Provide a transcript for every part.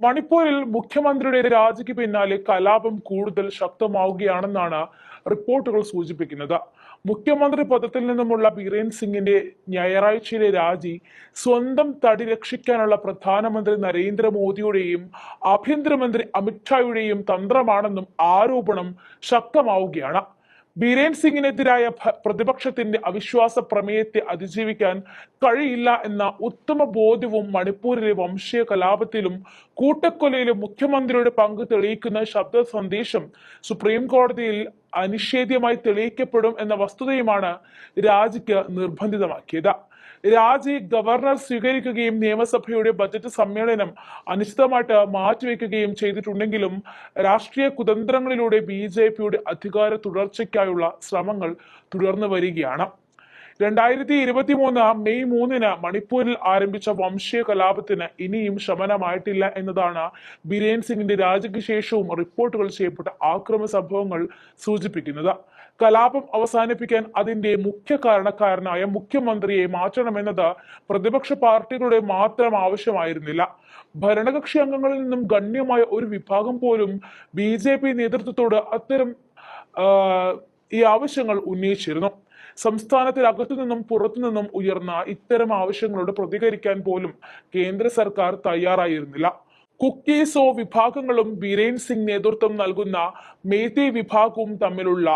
മണിപ്പൂരിൽ മുഖ്യമന്ത്രിയുടെ രാജിക്ക് പിന്നാലെ കലാപം കൂടുതൽ ശക്തമാവുകയാണെന്നാണ് റിപ്പോർട്ടുകൾ സൂചിപ്പിക്കുന്നത്. മുഖ്യമന്ത്രി പദത്തിൽ നിന്നുമുള്ള ബീരേൻ സിംഗിന്റെ ഞായറാഴ്ചയിലെ രാജി സ്വന്തം തടി രക്ഷിക്കാനുള്ള പ്രധാനമന്ത്രി നരേന്ദ്രമോദിയുടെയും ആഭ്യന്തരമന്ത്രി അമിത്ഷായുടെയും തന്ത്രമാണെന്നും ആരോപണം ശക്തമാവുകയാണ്. ബീരേൻ സിംഗിനെതിരായ പ്രതിപക്ഷത്തിന്റെ അവിശ്വാസ പ്രമേയത്തെ അതിജീവിക്കാൻ കഴിയില്ല എന്ന ഉത്തമ ബോധ്യവും മണിപ്പൂരിലെ വംശീയ കലാപത്തിലും കൂട്ടക്കൊലയിലും മുഖ്യമന്ത്രിയുടെ പങ്ക് തെളിയിക്കുന്ന ശബ്ദ സന്ദേശം സുപ്രീം കോടതിയിൽ അനിഷേധ്യമായി തെളിയിക്കപ്പെടും എന്ന വസ്തുതയുമാണ് രാജിക്ക് നിർബന്ധിതമാക്കിയത്. രാജി ഗവർണർ സ്വീകരിക്കുകയും നിയമസഭയുടെ ബജറ്റ് സമ്മേളനം അനിശ്ചിതമായിട്ട് മാറ്റിവെക്കുകയും ചെയ്തിട്ടുണ്ടെങ്കിലും രാഷ്ട്രീയ കുതന്ത്രങ്ങളിലൂടെ ബി ജെ പിയുടെ അധികാര തുടർച്ചയ്ക്കായുള്ള ശ്രമങ്ങൾ തുടർന്നു വരികയാണ്. രണ്ടായിരത്തി ഇരുപത്തി മൂന്ന് മെയ് മൂന്നിന് മണിപ്പൂരിൽ ആരംഭിച്ച വംശീയ കലാപത്തിന് ഇനിയും ശമനമായിട്ടില്ല എന്നതാണ് ബിരേൻ സിംഗിന്റെ രാജിക്ക് ശേഷവും റിപ്പോർട്ടുകൾ ചെയ്യപ്പെട്ട ആക്രമ സംഭവങ്ങൾ സൂചിപ്പിക്കുന്നത്. കലാപം അവസാനിപ്പിക്കാൻ അതിന്റെ മുഖ്യ കാരണക്കാരനായ മുഖ്യമന്ത്രിയെ മാറ്റണമെന്നത് പ്രതിപക്ഷ പാർട്ടികളുടെ മാത്രം ആവശ്യമായിരുന്നില്ല. ഭരണകക്ഷി അംഗങ്ങളിൽ നിന്നും ഗണ്യമായ ഒരു വിഭാഗം പോലും ബി നേതൃത്വത്തോട് അത്തരം ഈ ആവശ്യങ്ങൾ ഉന്നയിച്ചിരുന്നു. സംസ്ഥാനത്തിൽ അകത്തു നിന്നും പുറത്തു നിന്നും ഉയർന്ന ഇത്തരം ആവശ്യങ്ങളോട് പ്രതികരിക്കാൻ പോലും കേന്ദ്ര സർക്കാർ തയ്യാറായിരുന്നില്ല. കുക്കീസോ വിഭാഗങ്ങളും ബീരേൻ സിംഗ് നേതൃത്വം നൽകുന്ന മേത്തി വിഭാഗവും തമ്മിലുള്ള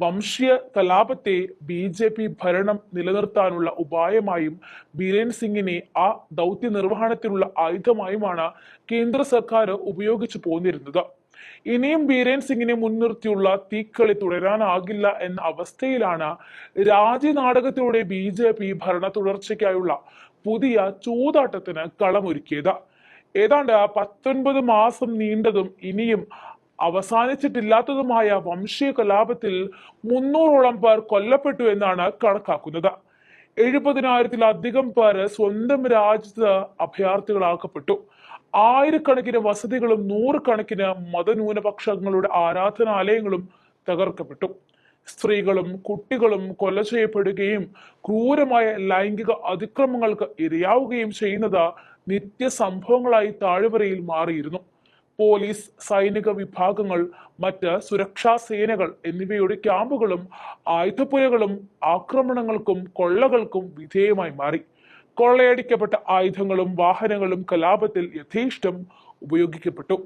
വംശീയ കലാപത്തെ ബി ജെ പി ഭരണം നിലനിർത്താനുള്ള ഉപായമായും ബീരേൻ സിംഗിനെ ആ ദൗത്യ നിർവഹണത്തിനുള്ള ആയുധമായുമാണ് കേന്ദ്ര സർക്കാർ ഉപയോഗിച്ചു പോന്നിരുന്നത്. ഇനിയും ബീരേൻ സിംഗിനെ മുൻനിർത്തിയുള്ള തീക്കളി തുടരാനാകില്ല എന്ന അവസ്ഥയിലാണ് രാജ്യനാടകത്തിലൂടെ ബി ജെ പി ഭരണ തുടർച്ചയ്ക്കായുള്ള പുതിയ ചൂതാട്ടത്തിന് കളമൊരുക്കിയത്. ഏതാണ്ട് പത്തൊൻപത് മാസം നീണ്ടതും ഇനിയും അവസാനിച്ചിട്ടില്ലാത്തതുമായ വംശീയ കലാപത്തിൽ മുന്നൂറോളം പേർ കൊല്ലപ്പെട്ടു എന്നാണ് കണക്കാക്കുന്നത്. എഴുപതിനായിരത്തിലധികം പേര് സ്വന്തം രാജ്യത്ത് അഭയാർത്ഥികളാക്കപ്പെട്ടു. ആയിരക്കണക്കിന് വസതികളും നൂറുകണക്കിന് മതന്യൂനപക്ഷങ്ങളുടെ ആരാധനാലയങ്ങളും തകർക്കപ്പെട്ടു. സ്ത്രീകളും കുട്ടികളും കൊല ചെയ്യപ്പെടുകയും ക്രൂരമായ ലൈംഗിക അതിക്രമങ്ങൾക്ക് ഇരയാവുകയും ചെയ്യുന്നത് നിത്യ സംഭവങ്ങളായി താഴ്വരയിൽ മാറിയിരുന്നു. പോലീസ് സൈനിക വിഭാഗങ്ങൾ മറ്റ് സുരക്ഷാ സേനകൾ എന്നിവയുടെ ക്യാമ്പുകളും ആയുധപ്പുരകളും ആക്രമണങ്ങൾക്കും കൊള്ളകൾക്കും വിധേയമായി മാറി. കൊള്ളയടിക്കപ്പെട്ട ആയുധങ്ങളും വാഹനങ്ങളും കലാപത്തിൽ യഥേഷ്ടം ഉപയോഗിക്കപ്പെട്ടു.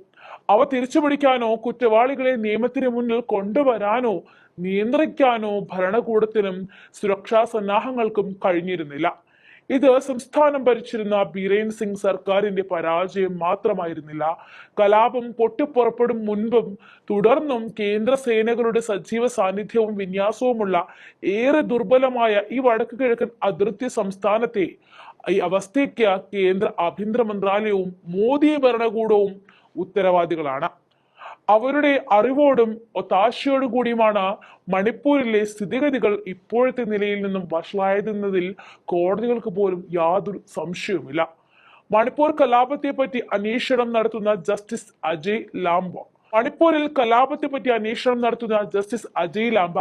അവ തിരിച്ചുപിടിക്കാനോ കുറ്റവാളികളെ നിയമത്തിന് മുന്നിൽ കൊണ്ടുവരാനോ നിയന്ത്രിക്കാനോ ഭരണകൂടത്തിനും സുരക്ഷാ സന്നാഹങ്ങൾക്കും കഴിഞ്ഞിരുന്നില്ല. ഇത് സംസ്ഥാനം ഭരിച്ചിരുന്ന ബീരേൻ സിംഗ് സർക്കാരിന്റെ പരാജയം മാത്രമായിരുന്നില്ല. കലാപം പൊട്ടിപ്പുറപ്പെടും മുൻപും തുടർന്നും കേന്ദ്ര സേനകളുടെ സജീവ സാന്നിധ്യവും വിന്യാസവുമുള്ള ഏറെ ദുർബലമായ ഈ വടക്ക് കിഴക്കൻ അതിർത്തി സംസ്ഥാനത്തെ ഈ അവസ്ഥയ്ക്ക് കേന്ദ്ര ആഭ്യന്തര മന്ത്രാലയവും മോദി ഭരണകൂടവും ഉത്തരവാദികളാണ്. അവരുടെ അറിവോടും ഒത്താശയോടും കൂടിയുമാണ് മണിപ്പൂരിലെ സ്ഥിതിഗതികൾ ഇപ്പോഴത്തെ നിലയിൽ നിന്നും വഷളായതെന്നതിൽ കോടതികൾക്ക് പോലും യാതൊരു സംശയവുമില്ല. മണിപ്പൂർ കലാപത്തെ പറ്റി അന്വേഷണം നടത്തുന്ന ജസ്റ്റിസ് അജയ് ലാംബ. മണിപ്പൂരിൽ കലാപത്തെ പറ്റി അന്വേഷണം നടത്തുന്ന ജസ്റ്റിസ് അജയ് ലാംബ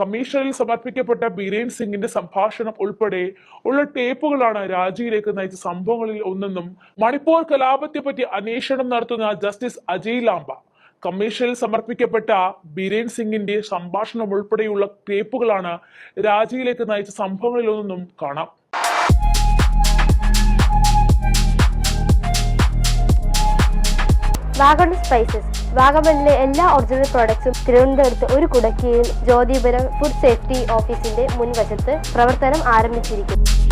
കമ്മീഷനിൽ സമർപ്പിക്കപ്പെട്ട ബീരേൻ സിംഗിന്റെ സംഭാഷണം ഉൾപ്പെടെ ഉള്ള ടേപ്പുകളാണ് രാജിയിലേക്ക് നയിച്ച സംഭവങ്ങളിൽ ഒന്നെന്നും മണിപ്പൂർ കലാപത്തെ പറ്റി അന്വേഷണം നടത്തുന്ന ജസ്റ്റിസ് അജയ് ലാംബ കമ്മീഷനിൽ സമർപ്പിക്കപ്പെട്ട ബീരേൻ സിംഗിന്റെ സംഭാഷണം ഉൾപ്പെടെയുള്ള ടേപ്പുകളാണ് രാജിയിലേക്ക് നയിച്ച സംഭവങ്ങളിലൊന്നും കാണാം. സ്പൈസസ്. വാഗമണിലെ എല്ലാ ഒറിജിനൽ പ്രോഡക്ട്സും തിരുവനന്തപുരത്ത് ഒരു കുടക്കീഴിൽ ജ്യോതിപുരം ഫുഡ് സേഫ്റ്റി ഓഫീസിന്റെ മുൻവശത്ത് പ്രവർത്തനം ആരംഭിച്ചിരിക്കുന്നു.